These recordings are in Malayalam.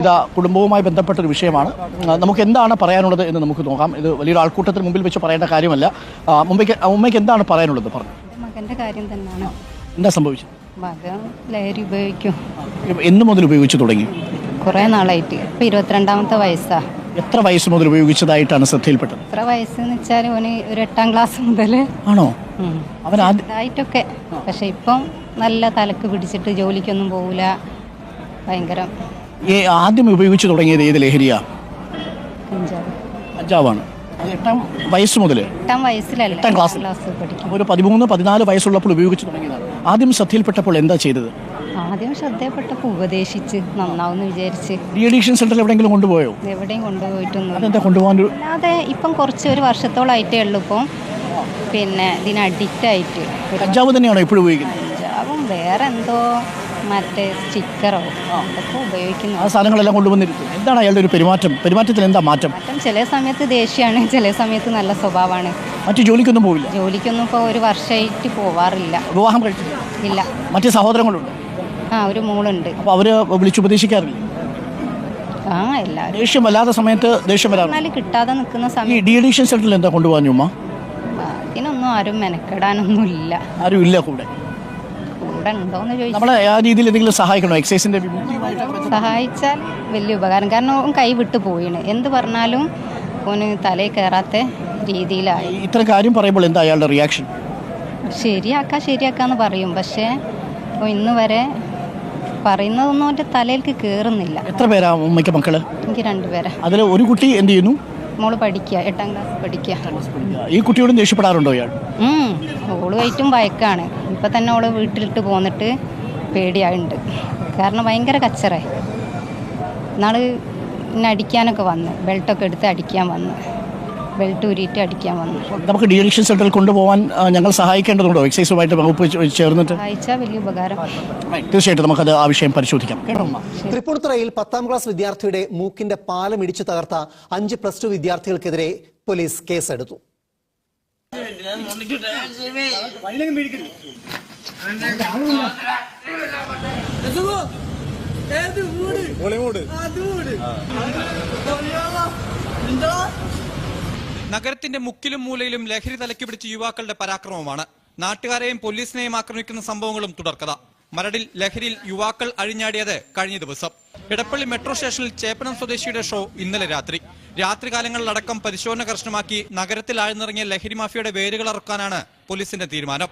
ഇതാ കുടുംബവുമായി ബന്ധപ്പെട്ട ഒരു വിഷയമാണ്. നമുക്ക് എന്താണ് പറയാനുള്ളത് എന്ന് നമുക്ക് നോക്കാം. ഇത് വലിയൊരു ആൾക്കൂട്ടത്തിന് മുമ്പിൽ വെച്ച് പറയേണ്ട കാര്യമല്ല. മുംബൈക്ക് ഉമ്മയ്ക്ക് എന്താണ് പറയാനുള്ളത്? പറഞ്ഞു. എന്റെ കാര്യം തന്നെയാണ്. എന്താ സംഭവിച്ചത്? മകൻ ലഹരി ഉപയോഗിക്കും. എന്ന് മുതൽ ഉപയോഗിച്ചു തുടങ്ങി? കുറേ നാളായിട്ട്. ഇപ്പം ഇരുപത്തിരണ്ടാമത്തെ വയസ്സാ. എത്ര വയസ്സ് മുതൽ ഉപയോഗിച്ചതായിട്ടാണ് ശ്രദ്ധയിൽപ്പെട്ടത്? എത്ര വയസ്സെന്ന് വെച്ചാൽ ഓന് ഒരു എട്ടാം ക്ലാസ് മുതൽ ആണോ? അവൻ ആദ്യം ഇതായിട്ടൊക്കെ പക്ഷെ ഇപ്പം നല്ല തലക്ക് പിടിച്ചിട്ട് ജോലിക്കൊന്നും പോകില്ല ഭയങ്കര. ഈ ആദ്യം ഉപയോഗിച്ചു തുടങ്ങിയത് ഏത് ലഹരിയാ? കഞ്ചാവ്. അഞ്ചാവാണ് അത് എട്ടാം വയസ്സ് മുതൽ എട്ടാം വയസ്സിലല്ല? എട്ടാം ക്ലാസ്. ക്ലാസ് പഠിക്കും. ഒരു പതിമൂന്ന് പതിനാല് വയസ്സുള്ളപ്പോൾ ഉപയോഗിച്ചു തുടങ്ങിയതാണ്. ആദ്യം ശ്രദ്ധയിൽപ്പെട്ടപ്പോൾ എന്താ ചെയ്തത്? ആദ്യം ശ്രദ്ധയപ്പെട്ടപ്പോൾ ഉപദേശിച്ച് നന്നാവുമെന്ന് വിചാരിച്ച്. ഡി അഡിക്ഷൻ സെന്ററിൽ എവിടെയെങ്കിലും കൊണ്ടുപോയോ? എവിടെയും കൊണ്ടുപോയിട്ടൊന്നും അതെന്താ കൊണ്ടുപോകാൻ അല്ലാതെ ഇപ്പം കുറച്ച് ഒരു വർഷത്തോളായിട്ടേ ഉള്ളൂ ഇപ്പം. പിന്നെ ഇതിന് അഡിക്റ്റ് ആയിട്ട്. കഞ്ചാവ് തന്നെയാണോ ഇപ്പോഴും ഉപയോഗിക്കുന്നത്? കഞ്ചാവും വേറെ എന്തോ മറ്റേ സ്റ്റിക്കറോ അതൊക്കെ ഉപയോഗിക്കുന്നു. ആ സാധനങ്ങളെല്ലാം കൊണ്ടുവന്നിരിക്കും. എന്താണ് അയാളുടെ ഒരു പെരുമാറ്റം? പെരുമാറ്റത്തിൽ എന്താ മാറ്റം? മാറ്റം ചില സമയത്ത് ദേഷ്യമാണ് ചില സമയത്ത് നല്ല സ്വഭാവമാണ്. മറ്റു ജോലിക്കൊന്നും പോവില്ല? ജോലിക്കൊന്നും ഇപ്പോൾ ഒരു വർഷമായിട്ട് പോവാറില്ല. വിവാഹം കഴിച്ചില്ല ഇല്ല. മറ്റ് സഹോദരങ്ങളുണ്ട്? ആ ഒരു മോളുണ്ട്. അപ്പോൾ അവർ വിളിച്ചുപദേശിക്കാറില്ല? ആ എല്ലാവരും ദേഷ്യം വല്ലാത്ത സമയത്ത് ദേഷ്യം വരാറുണ്ട്? എന്നാലും കിട്ടാതെ നിൽക്കുന്ന ഈ സമയം. ഡി അഡിക്ഷൻ സെന്ററിൽ എന്താ കൊണ്ടുപോകാൻ ഉമ്മ? അതിനൊന്നും ആരും മെനക്കെടാനൊന്നും ഇല്ല ആരും ഇല്ല കൂടെ? കൂടെ ഉണ്ടോയെന്ന് ചോദിച്ചാൽ നമ്മളെ ആ രീതിയിൽ എന്തെങ്കിലും സഹായിക്കണോ? എക്സൈസിന്റെ സഹായിച്ചാൽ വലിയ ഉപകാരം. കാരണം ഓൻ കൈ വിട്ടു പോയിന് എന്ത് പറഞ്ഞാലും ഓന് തലയിൽ കയറാത്ത രീതിയിലായി. ഇത്ര കാര്യം പറയുമ്പോൾ എന്താ അയാളുടെ റിയാക്ഷൻ ശരിയാക്കാ ശരിയാക്കാന്ന് പറയും. പക്ഷേ ഓ ഇന്ന് വരെ പറയുന്നതൊന്നും അവന്റെ തലയിലേക്ക് കയറുന്നില്ല എത്ര പേരാ ഉമ്മയ്ക്ക് മക്കൾ? എനിക്ക് രണ്ടുപേരെ അതിൽ ഒരു കുട്ടി എന്ത് ചെയ്യുന്നു? മോൾ പഠിക്കുക എട്ടാം ക്ലാസ് പഠിക്കുക ഈ കുട്ടിയോടും ദേഷ്യപ്പെടാറുണ്ടോ ഇയാൾ? ഓളുമായിട്ടും ഭയക്കാണ് ഇപ്പൊ തന്നെ ഓൾ വീട്ടിലിട്ട് പോന്നിട്ട് പേടിയായിട്ടുണ്ട് കാരണം ഭയങ്കര കച്ചറേ. നാൾ എന്നെ അടിക്കാനൊക്കെ വന്ന് ബെൽറ്റൊക്കെ എടുത്ത് അടിക്കാൻ വന്ന്. ബെൽറ്റ് ഊരിയിട്ട് അടിക്കാൻ വന്നു. നമുക്ക് ഡി അഡിക്ഷൻ സെന്ററിൽ കൊണ്ടുപോകാൻ ഞങ്ങൾ സഹായിക്കേണ്ടതുണ്ടോ? എക്സൈസുമായിട്ട് വകുപ്പ് ചേർന്നിട്ട്? സഹായിച്ചാൽ വലിയ ഉപകാരം. തീർച്ചയായിട്ടും നമുക്കത് ആ വിഷയം പരിശോധിക്കാം? തൃപ്പൂണിത്തുറയിൽ പത്താം ക്ലാസ് വിദ്യാർത്ഥിയുടെ മൂക്കിന്റെ പാലം ഇടിച്ചു തകർത്ത അഞ്ച് പ്ലസ് ടു വിദ്യാർത്ഥികൾക്കെതിരെ പോലീസ് കേസെടുത്തു. നഗരത്തിന്റെ മുക്കിലും മൂലയിലും ലഹരി തലക്കി പിടിച്ച യുവാക്കളുടെ പരാക്രമമാണ്. നാട്ടുകാരെയും പോലീസിനെയും ആക്രമിക്കുന്ന സംഭവങ്ങളും തുടർക്കഥ. മരടിൽ ലഹരിയിൽ യുവാക്കൾ അഴിഞ്ഞാടിയത് കഴിഞ്ഞ ദിവസം. ഇടപ്പള്ളി മെട്രോ സ്റ്റേഷനിൽ ചേപ്പനം സ്വദേശിയുടെ ഷോ ഇന്നലെ രാത്രി. രാത്രികാലങ്ങളിലടക്കം പരിശോധന കർശനമാക്കി നഗരത്തിൽ ആഴ്ന്നിറങ്ങിയ ലഹരി മാഫിയയുടെ വേരുകൾ അറുക്കാനാണ് പോലീസിന്റെ തീരുമാനം.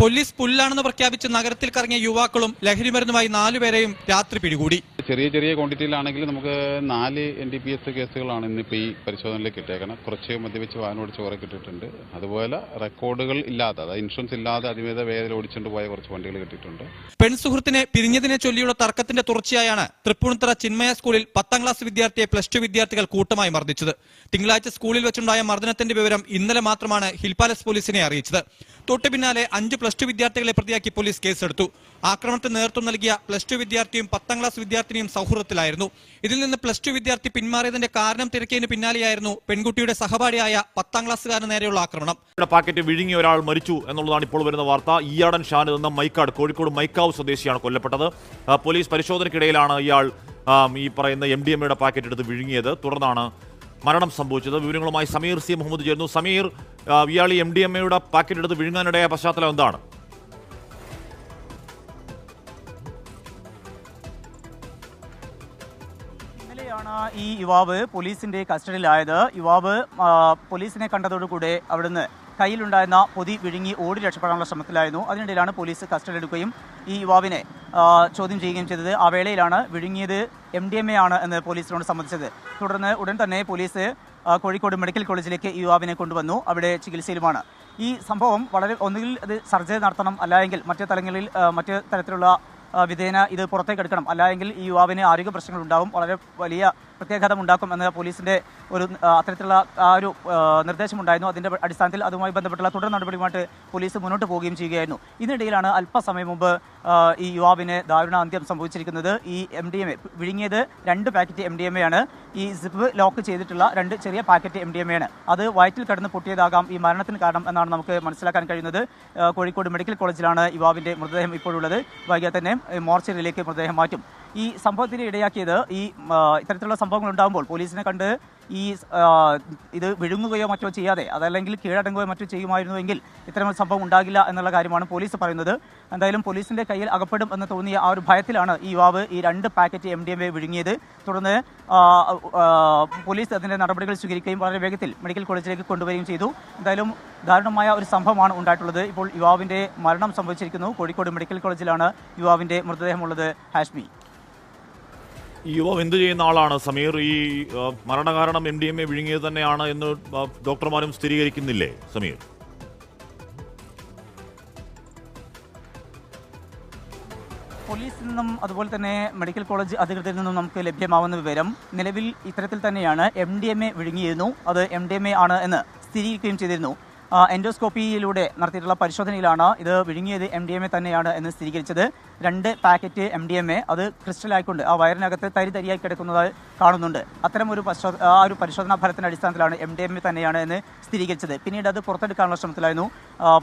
പോലീസ് പുല്ലാണെന്ന് പ്രഖ്യാപിച്ച് നഗരത്തിൽ കറങ്ങിയ യുവാക്കളും ലഹരിമരുന്നുമായി നാലുപേരെയും രാത്രി പിടികൂടി. ചെറിയ ചെറിയ ക്വാണ്ടിറ്റിയിലാണെങ്കിൽ നമുക്ക് നാല് എൻ ഡി പി എസ് കേസുകളാണ് ഇന്നിപ്പോൾ ഈ പരിശോധനയിലേക്ക് കിട്ടിയേക്കണം കുറച്ച് മദ്യപിച്ച് വാഹനം ഓടിച്ച് കുറെ കിട്ടിയിട്ടുണ്ട്. അതുപോലെ റെക്കോർഡുകൾ ഇല്ലാതെ അതായത് ഇൻഷുറൻസ് ഇല്ലാതെ അതിവേദ വേദന ഓടിച്ചുകൊണ്ട് പോയ കുറച്ച് വണ്ടികൾ കിട്ടിയിട്ടുണ്ട്. പെൺസുഹൃത്തിനെ പിരിഞ്ഞതിനെ ചൊല്ലിയുള്ള തർക്കത്തിന്റെ തുടർച്ചയായാണ് തൃപ്പൂണിത്തറ ചിന്മയ സ്കൂളിൽ പത്താം ക്ലാസ് വിദ്യാർത്ഥിയെ പ്ലസ് ടു വിദ്യാർത്ഥികൾ കൂട്ടമായി മർദ്ദിച്ചത്. തിങ്കളാഴ്ച സ്കൂളിൽ വെച്ചുണ്ടായ മർദ്ദനത്തിന്റെ വിവരം ഇന്നലെ മാത്രമാണ് ഹിൽ പാലസ് പോലീസിനെ അറിയിച്ചത്. തൊട്ടു പിന്നാലെ അഞ്ച് പ്ലസ് ടു വിദ്യാർത്ഥികളെ പ്രതിയാക്കി പോലീസ് കേസെടുത്തു. ആക്രമണത്തിന് നേതൃത്വം നൽകിയ പ്ലസ് ടു വിദ്യാർത്ഥിയും പത്താം ക്ലാസ് വിദ്യാർത്ഥിനിയും സൗഹൃദത്തിലായിരുന്നു. ഇതിൽ നിന്ന് പ്ലസ് ടു വിദ്യാർത്ഥി പിന്മാറിയതിന്റെ കാരണം തിരക്കിയതിന് പിന്നാലെയായിരുന്നു പെൺകുട്ടിയുടെ സഹപാഠിയായ പത്താം ക്ലാസ്സുകാരന് നേരെയുള്ള ആക്രമണം. പാക്കറ്റ് വിഴുങ്ങി ഒരാൾ മരിച്ചു എന്നുള്ളതാണ് ഇപ്പോൾ വരുന്ന വാർത്ത. ഈയാടൻ ഷാനിൽ നിന്ന് മൈക്കാട് കോഴിക്കോട് മൈക്കാവ് സ്വദേശിയാണ് കൊല്ലപ്പെട്ടത്. പോലീസ് പരിശോധനയ്ക്കിടയിലാണ് ഇയാൾ ഈ പറയുന്ന എം ഡി എം എയുടെ പാക്കറ്റ് എടുത്ത് വിഴുങ്ങിയത്. തുടർന്നാണ് മരണം സംഭവിച്ചത്. വിവരങ്ങളുമായി സമീർ സി മുഹമ്മദ് ചേരുന്നു. സമീർ ഇയാൾ എം ഡി എം എയുടെ പാക്കറ്റ് എടുത്ത് വിഴുങ്ങാനിടയായ പശ്ചാത്തലം എന്താണ്? ഈ യുവാവ് പോലീസിന്റെ കസ്റ്റഡിയിലായത്. യുവാവ് പോലീസിനെ കണ്ടതോടുകൂടെ അവിടുന്ന് കയ്യിലുണ്ടായിരുന്ന പൊതി വിഴുങ്ങി ഓടി രക്ഷപ്പെടാനുള്ള ശ്രമത്തിലായിരുന്നു. അതിനിടയിലാണ് പോലീസ് കസ്റ്റഡി എടുക്കുകയും ഈ യുവാവിനെ ചോദ്യം ചെയ്യുകയും ചെയ്തത്. ആ വേളയിലാണ് വിഴുങ്ങിയത് എം ഡി എം എ ആണ് എന്ന് പോലീസിനോട് സമ്മതിച്ചത്. തുടർന്ന് ഉടൻ തന്നെ പോലീസ് കോഴിക്കോട് മെഡിക്കൽ കോളേജിലേക്ക് ഈ യുവാവിനെ കൊണ്ടുവന്നു. അവിടെ ചികിത്സയിലുമാണ്. ഈ സംഭവം വളരെ ഒന്നുകിൽ അത് സർജറി നടത്തണം അല്ലെങ്കിൽ മറ്റു തലങ്ങളിൽ മറ്റു തരത്തിലുള്ള വിധേന ഇത് പുറത്തേക്ക് എടുക്കണം അല്ലായെങ്കിൽ ഈ യുവാവിന് ആരോഗ്യ പ്രശ്നങ്ങൾ ഉണ്ടാവും വളരെ വലിയ പ്രത്യാഘാതം ഉണ്ടാക്കും എന്ന പോലീസിന്റെ ഒരു അത്തരത്തിലുള്ള ആ ഒരു നിർദ്ദേശം ഉണ്ടായിരുന്നു അതിന്റെ അടിസ്ഥാനത്തിൽ അതുമായി ബന്ധപ്പെട്ടുള്ള തുടർ നടപടിയുമായിട്ട് പോലീസ് മുന്നോട്ട് പോവുകയും ചെയ്യുകയായിരുന്നു. ഇതിനിടയിലാണ് അല്പസമയം മുമ്പ് ഈ യുവാവിന് ദാരുണ അന്ത്യം സംഭവിച്ചിരിക്കുന്നത്. ഈ എം ഡി എം എ വിഴുങ്ങിയത് രണ്ട് packet M D M A ആണ്. ഈ സിപ്പ് ലോക്ക് ചെയ്തിട്ടുള്ള രണ്ട് ചെറിയ packet M D M A ആണ്. അത് വയറ്റിൽ കടന്ന് പൊട്ടിയതാകാം ഈ മരണത്തിന് കാരണം എന്നാണ് നമുക്ക് മനസ്സിലാക്കാൻ കഴിയുന്നത്. കോഴിക്കോട് മെഡിക്കൽ കോളേജിലാണ് യുവാവിന്റെ മൃതദേഹം ഇപ്പോഴുള്ളത്. വൈകിയാൽ തന്നെ മോർച്ചറിയിലേക്ക് മൃതദേഹം മാറ്റും. ഈ സംഭവത്തിന് ഇടയാക്കിയത് ഈ ഇത്തരത്തിലുള്ള സംഭവങ്ങൾ ഉണ്ടാകുമ്പോൾ പോലീസിനെ കണ്ട് ഈ ഇത് വിഴുങ്ങുകയോ മറ്റോ ചെയ്യാതെ അതല്ലെങ്കിൽ കീഴടങ്ങുകയോ മറ്റോ ചെയ്യുമായിരുന്നുവെങ്കിൽ ഇത്തരം സംഭവം ഉണ്ടാകില്ല എന്നുള്ള കാര്യമാണ് പോലീസ് പറയുന്നത്. എന്തായാലും പോലീസിന്റെ കയ്യിൽ അകപ്പെടും എന്ന് തോന്നിയ ആ ഒരു ഭയത്തിലാണ് ഈ യുവാവ് ഈ രണ്ട് packet M D M A വിഴുങ്ങിയത്. തുടർന്ന് പോലീസ് അതിന്റെ നടപടികൾ സ്വീകരിക്കുകയും വളരെ വേഗത്തിൽ മെഡിക്കൽ കോളേജിലേക്ക് കൊണ്ടുവരികയും ചെയ്തു. എന്തായാലും ദാരുണമായ ഒരു സംഭവമാണ് ഉണ്ടായിട്ടുള്ളത്. ഇപ്പോൾ യുവാവിന്റെ മരണം സംഭവിച്ചിരിക്കുന്നു. കോഴിക്കോട് മെഡിക്കൽ കോളേജിലാണ് യുവാവിന്റെ മൃതദേഹമുള്ളത്. ഹാഷ്മി. ഈ യുവാവ് എന്ത് ചെയ്യുന്ന ആളാണ്? സമീർ ഈ മരണകാരണം എം ഡി എം എ വിഴുങ്ങിയത് തന്നെയാണ് എന്ന് ഡോക്ടർമാരും സ്ഥിരീകരിക്കുന്നില്ലേ സമീർ? പോലീസിൽ നിന്നും അതുപോലെ തന്നെ മെഡിക്കൽ കോളേജ് അധികൃതരിൽ നിന്നും നമുക്ക് ലഭ്യമാവുന്ന വിവരം നിലവിൽ ഇത്തരത്തിൽ തന്നെയാണ് എം ഡി എം എ വിഴുങ്ങിയിരുന്നു. അത് എം ഡി എം എ ആണ് എന്ന് സ്ഥിരീകരിക്കുകയും ചെയ്തിരുന്നു. എൻഡോസ്കോപ്പിയിലൂടെ നടത്തിയിട്ടുള്ള പരിശോധനയിലാണ് ഇത് വിഴുങ്ങിയത് എം ഡി എം എ തന്നെയാണ് എന്ന് സ്ഥിരീകരിച്ചത്. രണ്ട് packet M D M A അത് ക്രിസ്റ്റലായിക്കൊണ്ട് ആ വയറിനകത്ത് തരി തരിയായി കിടക്കുന്നതായി കാണുന്നുണ്ട്. അത്തരം ഒരു പരിശോധന ആ ഒരു പരിശോധനാ ഫലത്തിന്റെ അടിസ്ഥാനത്തിലാണ് എം ഡി എം എ തന്നെയാണ് എന്ന് സ്ഥിരീകരിച്ചത്. പിന്നീട് അത് പുറത്തെടുക്കാനുള്ള ശ്രമത്തിലായിരുന്നു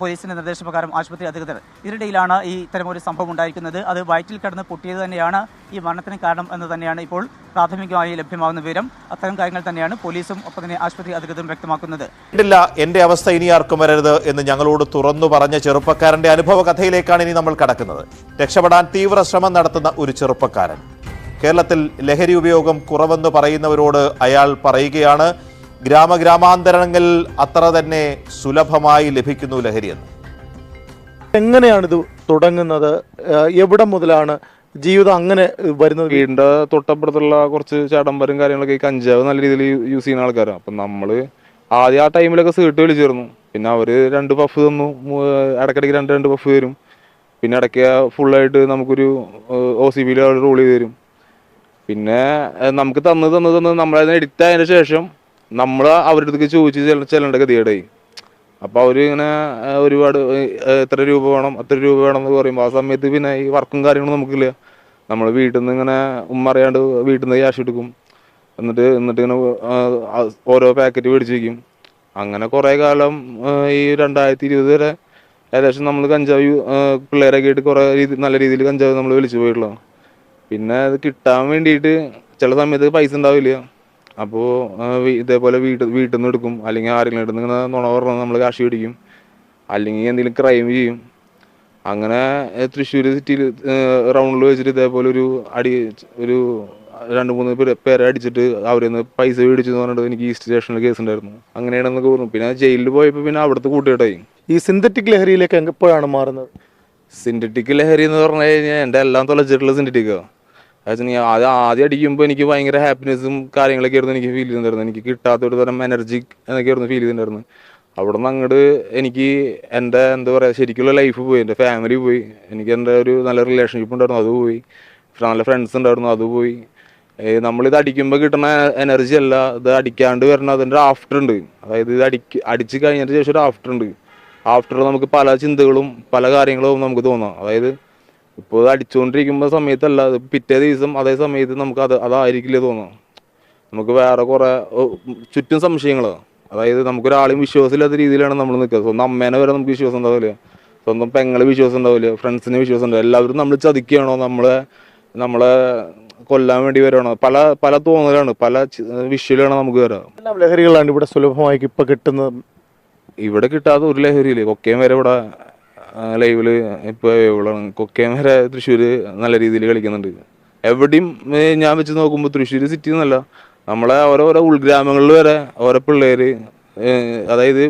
പോലീസിന്റെ നിർദ്ദേശപ്രകാരം ആശുപത്രി അധികൃതർ. ഇതിനിടയിലാണ് ഈ ഇത്തരം ഒരു സംഭവം ഉണ്ടായിരിക്കുന്നത്. അത് വയറ്റിൽ കിടന്ന് പൊട്ടിയത് തന്നെയാണ് ഈ മരണത്തിന് കാരണം എന്ന് തന്നെയാണ് ഇപ്പോൾ പ്രാഥമികമായി ലഭ്യമാകുന്ന വിവരം. അത്തരം കാര്യങ്ങൾ തന്നെയാണ് പോലീസും ഒപ്പം തന്നെ ആശുപത്രി അധികൃതരും വ്യക്തമാക്കുന്നത്. ഇല്ല എന്റെ അവസ്ഥ ഇനി ആർക്കും വരരുത് എന്ന് ഞങ്ങളോട് തുറന്നു പറഞ്ഞ ചെറുപ്പക്കാരന്റെ അനുഭവ കഥയിലേക്കാണ് ഇനി നമ്മൾ കടക്കുന്നത്. രക്ഷപ്പെടാൻ തീവ്ര ശ്രമം നടത്തുന്ന ഒരു ചെറുപ്പക്കാരൻ. കേരളത്തിൽ ലഹരി ഉപയോഗം കുറവെന്ന് പറയുന്നവരോട് അയാൾ പറയുകയാണ് ഗ്രാമഗ്രാമാന്തരങ്ങളിൽ അത്ര തന്നെ സുലഭമായി ലഭിക്കുന്നു ലഹരിയെന്ന്. എങ്ങനെയാണിത് തുടങ്ങുന്നത്? ഏഹ് എവിടെ മുതലാണ് ജീവിതം അങ്ങനെ വരുന്നത്? വീടിന്റെ തൊട്ടപ്പുറത്തുള്ള കുറച്ച് ചടമ്പരും കാര്യങ്ങളൊക്കെ ഈ കഞ്ചാവ് നല്ല രീതിയിൽ യൂസ് ചെയ്യുന്ന ആൾക്കാരാണ് അപ്പം നമ്മൾ ആദ്യം ആ ടൈമിലൊക്കെ സീട്ട് വിളിച്ചിരുന്നു പിന്നെ അവർ രണ്ട് പഫ് തന്നു. ഇടയ്ക്കിടയ്ക്ക് രണ്ട് രണ്ട് പഫ് തരും പിന്നെ ഇടയ്ക്ക് ഫുള്ളായിട്ട് നമുക്കൊരു ഒ സി ബിയിൽ റോൾ ചെയ്ത് തരും. പിന്നെ നമുക്ക് തന്ന് തന്ന് തന്ന് നമ്മളതിനെ എഡിറ്റ് ആയതിനു ശേഷം നമ്മൾ അവരുടെ അടുത്തേക്ക് ചോദിച്ച് ചെല്ല- ചെല്ലേണ്ട ഗതികേടായി. അപ്പോൾ അവർ ഇങ്ങനെ ഒരുപാട് എത്ര രൂപ വേണം അത്ര രൂപ വേണം എന്ന് പറയുമ്പോൾ ആ സമയത്ത് പിന്നെ ഈ വർക്കും കാര്യങ്ങളും നമുക്കില്ല. നമ്മൾ വീട്ടിൽ നിന്ന് ഇങ്ങനെ ഉമ്മ അറിയാണ്ട് വീട്ടിൽ നിന്ന് ക്യാഷ് എടുക്കും. എന്നിട്ട് എന്നിട്ട് ഇങ്ങനെ ഓരോ പാക്കറ്റ് മേടിച്ച് വയ്ക്കും അങ്ങനെ കുറേ കാലം ഈ രണ്ടായിരത്തി ഇരുപത് വരെ ഏകദേശം നമ്മൾ കഞ്ചാവ് പിള്ളേരൊക്കെ ആയിട്ട് കുറെ രീതി നല്ല രീതിയിൽ കഞ്ചാവ് നമ്മൾ വലിച്ചു പോയിട്ടുള്ളൂ പിന്നെ അത് കിട്ടാൻ വേണ്ടിയിട്ട് ചില സമയത്ത് പൈസ ഉണ്ടാവില്ല. അപ്പോൾ ഇതേപോലെ വീട്ടിൽ വീട്ടിൽ നിന്ന് എടുക്കും. അല്ലെങ്കിൽ ആരെങ്കിലും അടുത്ത് ഇങ്ങനെ നുണ പറഞ്ഞ് നമ്മൾ കാശ് പിടിക്കും അല്ലെങ്കിൽ എന്തെങ്കിലും ക്രൈം ചെയ്യും. അങ്ങനെ തൃശ്ശൂർ സിറ്റിയിൽ റൗണ്ടിൽ വെച്ചിട്ട് ഇതേപോലെ ഒരു അടി ഒരു രണ്ട് മൂന്ന് പേര് പേരെ അടിച്ചിട്ട് അവരിൽ നിന്ന് പൈസ മേടിച്ചു എന്ന് പറഞ്ഞിട്ട് എനിക്ക് ഈസ്റ്റ് സ്റ്റേഷനിൽ കേസ് ഉണ്ടായിരുന്നു. അങ്ങനെയാണെന്നൊക്കെ പറഞ്ഞു. പിന്നെ ജയിലിൽ പോയപ്പോൾ പിന്നെ അവിടുത്തെ കൂട്ടുകെട്ടായി. ഈ സിന്തറ്റിക് ലഹരിയിലേക്ക് എപ്പോഴാണ് മാറുന്നത്? സിന്തറ്റിക് ലഹരി എന്ന് പറഞ്ഞു കഴിഞ്ഞാൽ എന്റെ എല്ലാം തുളച്ചിട്ടുള്ള സിന്തറ്റിക്കാണ് അതായത് നീ ആദ്യം ആദ്യം അടിക്കുമ്പോൾ എനിക്ക് ഭയങ്കര ഹാപ്പിനെസ്സും കാര്യങ്ങളൊക്കെ ആയിരുന്നു എനിക്ക് ഫീൽ ചെയ്തിട്ടുണ്ടായിരുന്നു. എനിക്ക് കിട്ടാത്ത ഒരു തരം എനർജി എന്നൊക്കെയായിരുന്നു ഫീൽ ചെയ്തിട്ടുണ്ടായിരുന്നു. അവിടെ നിന്ന് അങ്ങോട്ട് എനിക്ക് എന്റെ എന്താ പറയുക ശരിക്കുള്ള ലൈഫ് പോയി. എന്റെ ഫാമിലി പോയി. എനിക്ക് എന്റെ ഒരു നല്ല റിലേഷൻഷിപ്പ് ഉണ്ടായിരുന്നു. അത് പോയി. നല്ല ഫ്രണ്ട്സ് ഉണ്ടായിരുന്നു. അത് പോയി. നമ്മളിത് അടിക്കുമ്പോൾ കിട്ടുന്ന എനർജി അല്ല. ഇത് അടിക്കാണ്ട് വരുന്ന അതിന്റെ ആഫ്റ്റർ ഉണ്ട്. അതായത് ഇത് അടിക്ക് അടിച്ച് കഴിഞ്ഞതിന് ശേഷം ഒരു ആഫ്റ്റർ ഉണ്ട്. ആഫ്റ്റർ നമുക്ക് പല ചിന്തകളും പല കാര്യങ്ങളും നമുക്ക് തോന്നാം. അതായത് ഇപ്പോൾ ഇത് അടിച്ചുകൊണ്ടിരിക്കുമ്പോൾ സമയത്തല്ല പിറ്റേ ദിവസം അതേ സമയത്ത് നമുക്ക് അത് അതായിരിക്കില്ല തോന്നാം. നമുക്ക് വേറെ കുറേ ചുറ്റും സംശയങ്ങളാണ് അതായത് നമുക്കൊരാളെയും വിശ്വാസമില്ലാത്ത രീതിയിലാണ് നമ്മൾ നിൽക്കുക സ്വന്തം അമ്മേനെ വരെ നമുക്ക് വിശ്വാസം ഉണ്ടാവില്ല. സ്വന്തം പെങ്ങളെ വിശ്വാസം ഉണ്ടാവില്ല. ഫ്രണ്ട്സിന് വിശ്വാസം ഉണ്ടാവില്ല. എല്ലാവരും നമ്മൾ ചതിക്കുകയാണോ? നമ്മളെ നമ്മളെ കൊല്ലാൻ വേണ്ടി വരുവാണ് പല പല തോന്നലാണ് പല വിഷ്വലാണ് നമുക്ക് വരാം എല്ലാം ലഹരികളാണ് ഇവിടെ സുലഭമായി ഇപ്പൊ കിട്ടുന്നത്. ഇവിടെ കിട്ടാതെ ഒരു ലഹരിയില്ലേ? കൊക്കയം വരെ ഇവിടെ ലൈവിൽ ഇപ്പൊ ഇവളാണ് കൊക്കയം വരെ തൃശ്ശൂര് നല്ല രീതിയിൽ കളിക്കുന്നുണ്ട്. എവിടെയും ഞാൻ വെച്ച് നോക്കുമ്പോൾ തൃശ്ശൂർ സിറ്റി എന്നല്ല. നമ്മളെ ഓരോരോ ഉൾഗ്രാമങ്ങളിൽ വരെ ഓരോ പിള്ളേര് അതായത്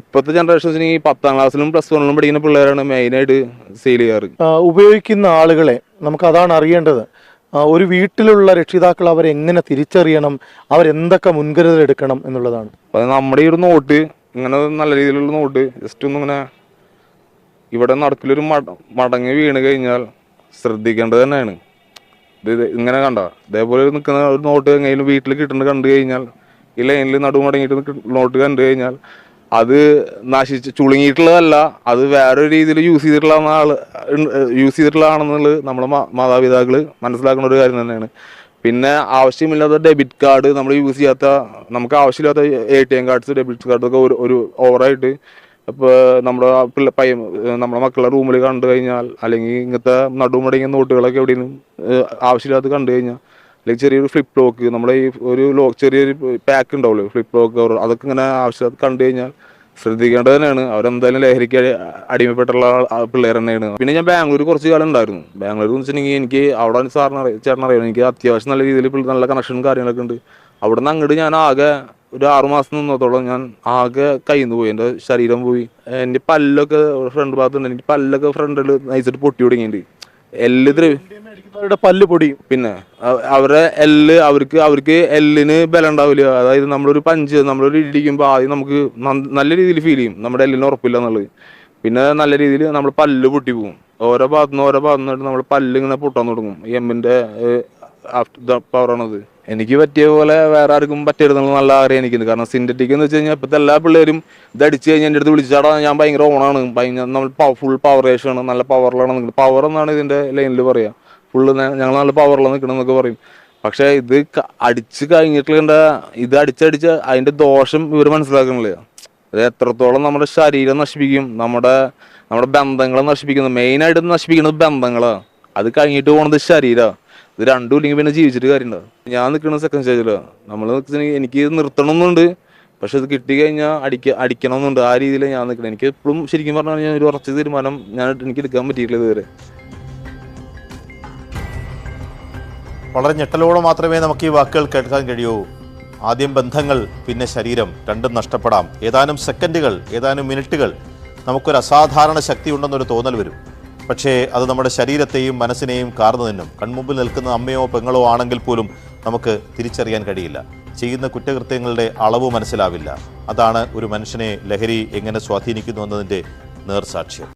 ഇപ്പോഴത്തെ ജനറേഷൻസിന് ഈ പത്താം ക്ലാസ്സിലും പ്ലസ് വണ്ണിലും പഠിക്കുന്ന പിള്ളേരാണ് മെയിനായിട്ട് സെയിൽ ചെയ്യാറ്. ഉപയോഗിക്കുന്ന ആളുകളെ നമുക്ക് അതാണ് അറിയേണ്ടത്. ഒരു വീട്ടിലുള്ള രക്ഷിതാക്കൾ അവരെ എങ്ങനെ തിരിച്ചറിയണം? അവരെന്തൊക്കെ മുൻകരുതൽ എടുക്കണം എന്നുള്ളതാണ്. നമ്മുടെ ഈ ഒരു നോട്ട് ഇങ്ങനെ നല്ല രീതിയിലുള്ള നോട്ട് ജസ്റ്റ് ഒന്ന് ഇങ്ങനെ ഇവിടെ നടക്കിലൊരു മട മടങ്ങി വീണ് കഴിഞ്ഞാൽ ശ്രദ്ധിക്കേണ്ടത് തന്നെയാണ്. ഇത് ഇങ്ങനെ കണ്ട ഇതേപോലെ നിൽക്കുന്ന ഒരു നോട്ട് എങ്ങനെയും വീട്ടിൽ കിട്ടുന്നത് കണ്ടു കഴിഞ്ഞാൽ ഈ ലൈനിൽ നടുമടങ്ങിയിട്ട് നോട്ട് കണ്ടു കഴിഞ്ഞാൽ അത് നശിച്ച് ചുളുങ്ങിയിട്ടുള്ളതല്ല. അത് വേറൊരു രീതിയിൽ യൂസ് ചെയ്തിട്ടുള്ള ആൾ യൂസ് ചെയ്തിട്ടുള്ളതാണെന്നുള്ളത് നമ്മളെ മാതാപിതാക്കൾ മനസ്സിലാക്കുന്ന ഒരു കാര്യം തന്നെയാണ്. പിന്നെ ആവശ്യമില്ലാത്ത ഡെബിറ്റ് കാർഡ് നമ്മൾ യൂസ് ചെയ്യാത്ത നമുക്ക് ആവശ്യമില്ലാത്ത A T M cards debit കാർഡൊക്കെ ഒരു ഒരു ഓവറായിട്ട് ഇപ്പോൾ നമ്മുടെ പിള്ള പയ്യ നമ്മുടെ മക്കളുടെ റൂമിൽ കണ്ടു കഴിഞ്ഞാൽ അല്ലെങ്കിൽ ഇങ്ങനത്തെ നടുമുടങ്ങിയ നോട്ടുകളൊക്കെ എവിടെയും ആവശ്യമില്ലാത്ത കണ്ടു കഴിഞ്ഞാൽ അല്ലെങ്കിൽ ചെറിയൊരു ഫ്ലിപ്പ് ലോക്ക് നമ്മുടെ ഈ ഒരു ലോ ചെറിയൊരു പാക്ക് ഉണ്ടാവുള്ളൂ ഫ്ലിപ്പ് ലോക്ക് കവർ അതൊക്കെ ഇങ്ങനെ ആവശ്യം കണ്ടു കഴിഞ്ഞാൽ ശ്രദ്ധിക്കേണ്ടത് തന്നെയാണ്. അവരെന്തായാലും ലഹരിക്ക് അടി- അടിമപ്പെട്ടുള്ള പിള്ളേർ തന്നെയാണ്. പിന്നെ ഞാൻ ബാംഗ്ലൂർ കുറച്ച് കാലം ഉണ്ടായിരുന്നു. ബാംഗ്ലൂർ എന്ന് വെച്ചിട്ടുണ്ടെങ്കിൽ എനിക്ക് അവിടെ സാറിന് അറിയാം ചേട്ടൻ അറിയാം. എനിക്ക് അത്യാവശ്യം നല്ല രീതിയിൽ നല്ല കണക്ഷനും കാര്യങ്ങളൊക്കെ ഉണ്ട്. അവിടെ നിന്ന് അങ്ങോട്ട് ഞാൻ ആകെ ഒരു ആറു മാസം നിന്നത്തോളം ഞാൻ ആകെ കയ്യിൽ നിന്ന് പോയി. എന്റെ ശരീരം പോയി. എന്റെ പല്ലൊക്കെ ഫ്രണ്ട് ഭാഗത്തുണ്ട്. എനിക്ക് പല്ലൊക്കെ ഫ്രണ്ടിൽ നയിച്ചിട്ട് പൊട്ടി തുടങ്ങിയിട്ടുണ്ട്. എല്ല് ദ്രവി അവരുടെ പല്ല് പൊടിയും. പിന്നെ അവരുടെ അവരെ എല്ല് അവർക്ക് അവർക്ക് എല്ലിന് ബലം ഉണ്ടാവില്ല. അതായത് നമ്മളൊരു പഞ്ച് നമ്മളൊരു ഇടിക്കുമ്പോൾ ആദ്യം നമുക്ക് നല്ല രീതിയിൽ ഫീൽ ചെയ്യും. നമ്മുടെ എല്ലിന് ഉറപ്പില്ല എന്നുള്ളത്. പിന്നെ നല്ല രീതിയിൽ നമ്മൾ പല്ല് പൊട്ടി പോകും ഓരോ ഭാഗത്തുനിന്ന് ഓരോ ഭാഗത്തുനിന്നായിട്ട് നമ്മൾ പല്ല് ഇങ്ങനെ പൊട്ടാൻ തുടങ്ങും. എമ്മിന്റെ എമ്മിന്റെ പവറാണത് എനിക്ക് പറ്റിയ പോലെ വേറെ ആർക്കും പറ്റരുതെന്നുള്ള നല്ല ആഗ്രഹം എനിക്കുണ്ട്. കാരണം സിന്തറ്റിക് എന്ന് വെച്ച് കഴിഞ്ഞാൽ ഇപ്പോഴത്തെ എല്ലാ പിള്ളേരും ഇത് അടിച്ച് കഴിഞ്ഞാൽ എന്റെ അടുത്ത് വിളിച്ചാടാ ഞാൻ ഭയങ്കര ഓണാണ് ഭയങ്കര നമ്മൾ ഫുൾ പവർ ആണ് നല്ല പവറിലാണ് നിൽക്കുന്നത്. പവർ എന്നാണ് ഇതിന്റെ ലൈനിൽ പറയുക ഫുള്ള് ഞങ്ങൾ നല്ല പവറിലാണ് നിൽക്കണം എന്നൊക്കെ പറയും. പക്ഷേ ഇത് അടിച്ച് കഴിഞ്ഞിട്ടുള്ള ഇത് അടിച്ചടിച്ച് അതിന്റെ ദോഷം ഇവർ മനസ്സിലാക്കണില്ല. അത് എത്രത്തോളം നമ്മുടെ ശരീരം നശിപ്പിക്കും നമ്മുടെ നമ്മുടെ ബന്ധങ്ങളെ നശിപ്പിക്കുന്നത് മെയിനായിട്ട് നശിപ്പിക്കുന്നത് ബന്ധങ്ങളാണ് അത് കഴിഞ്ഞിട്ട് പോണത് ശരീരമാണ് ഇത് രണ്ടും ഇല്ലെങ്കിൽ പിന്നെ ജീവിച്ചിട്ട് കാര്യമുണ്ടോ ഞാൻ നിൽക്കുന്ന സെക്കൻഡ് സ്റ്റേജിലാണ് നമ്മൾ എനിക്ക് നിർത്തണമെന്നുണ്ട്. പക്ഷെ ഇത് കിട്ടി കഴിഞ്ഞാൽ അടിക്ക അടിക്കണമെന്നുണ്ട്. ആ രീതിയിൽ ഞാൻ നിൽക്കണം. എനിക്ക് എപ്പോഴും ശരിക്കും പറഞ്ഞാൽ ഞാൻ ഒരു ഉറച്ച തീരുമാനം ഞാൻ എനിക്ക് എടുക്കാൻ പറ്റിയിട്ടില്ല ഇതുവരെ. വളരെ ഞെട്ടലോടെ മാത്രമേ നമുക്ക് ഈ വാക്കുകൾ കേൾക്കാൻ കഴിയൂ. ആദ്യം ബന്ധങ്ങൾ പിന്നെ ശരീരം രണ്ടും നഷ്ടപ്പെടാം. ഏതാനും സെക്കൻഡുകൾ ഏതാനും മിനിറ്റുകൾ നമുക്കൊരു അസാധാരണ ശക്തി ഉണ്ടെന്നൊരു തോന്നൽ വരും. പക്ഷേ അത് നമ്മുടെ ശരീരത്തെയും മനസ്സിനെയും കാർന്നു നിന്നും. കൺമുമ്പിൽ നിൽക്കുന്ന അമ്മയോ പെങ്ങളോ ആണെങ്കിൽ പോലും നമുക്ക് തിരിച്ചറിയാൻ കഴിയില്ല. ചെയ്യുന്ന കുറ്റകൃത്യങ്ങളുടെ അളവ് മനസ്സിലാവില്ല. അതാണ് ഒരു മനുഷ്യനെ ലഹരി എങ്ങനെ സ്വാധീനിക്കുന്നു എന്നതിന്റെ നേർസാക്ഷ്യം.